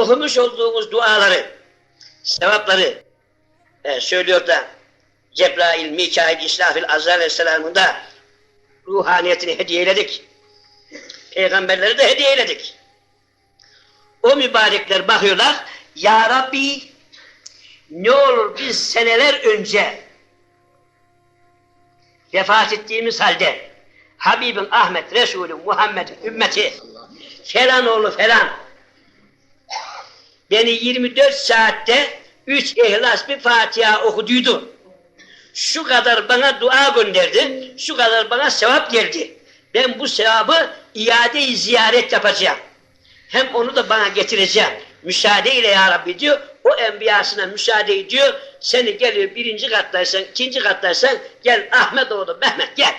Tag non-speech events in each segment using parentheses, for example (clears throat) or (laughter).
okumuş olduğumuz duaları, sevapları e, söylüyor da Cebrail, Mikail, İsrafil, Azrail Aleyhisselam'ın da ruhaniyetini hediye eyledik. Peygamberleri de hediye eyledik. O mübarekler bakıyorlar, Ya Rabbi ne olur biz seneler önce vefat ettiğimiz halde Habibin Ahmet, Resulü Muhammed'in ümmeti falan oğlu falan beni 24 saatte üç ihlas bir Fatiha okuduydu. Şu kadar bana dua gönderdi, şu kadar bana sevap geldi. Ben bu sevabı iade-i ziyaret yapacağım. Hem onu da bana getireceğim. Müsaade ile ya Rabbi diyor. O enbiyasına müsaade ediyor. Seni geliyor birinci kattaysan, ikinci kattaysan gel Ahmet oğlu Mehmet gel.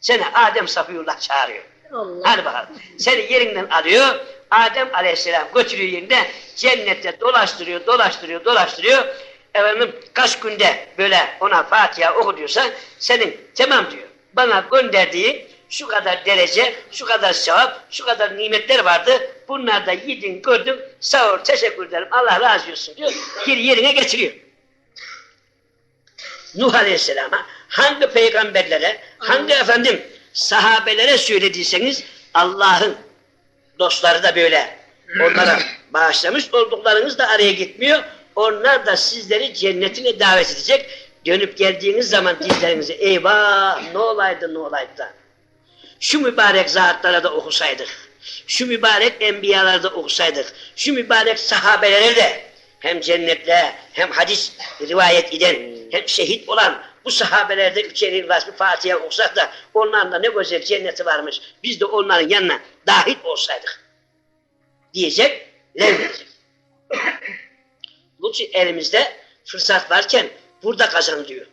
Seni Adem Safiyullah çağırıyor. Allah. Hadi bakalım. Seni yerinden alıyor. Adem Aleyhisselam götürüyor yerine cennette dolaştırıyor, dolaştırıyor, dolaştırıyor. Efendim kaç günde böyle ona Fatiha oku diyorsan senin tamam diyor. Bana gönderdiği şu kadar derece, şu kadar sevap, şu kadar nimetler vardı. Bunlar da yedin, gördün, sağ ol, teşekkür ederim, Allah razı olsun diyor. Geri yerine getiriyor. Nuh Aleyhisselam'a hangi peygamberlere, hangi efendim sahabelere söylediyseniz Allah'ın dostları da böyle. Onlara (clears throat) bağışlamış olduklarınız da araya gitmiyor. Onlar da sizleri cennetine davet edecek. Dönüp geldiğiniz zaman dizlerinizi eyvah ne olaydı ne olaydı da. Şu mübarek zatlara da okusaydık. Şu mübarek enbiyaları da okusaydık. Şu mübarek sahabelere de hem cennetle hem hadis rivayet eden hem şehit olan bu sahabelerde üçeri ihlas bir Fatiha okusak da onların da ne güzel cenneti varmış. Biz de onların yanına dahil olsaydık diyecek, levredecek. (coughs) Bunun için elimizde fırsat varken burada kazanılıyor.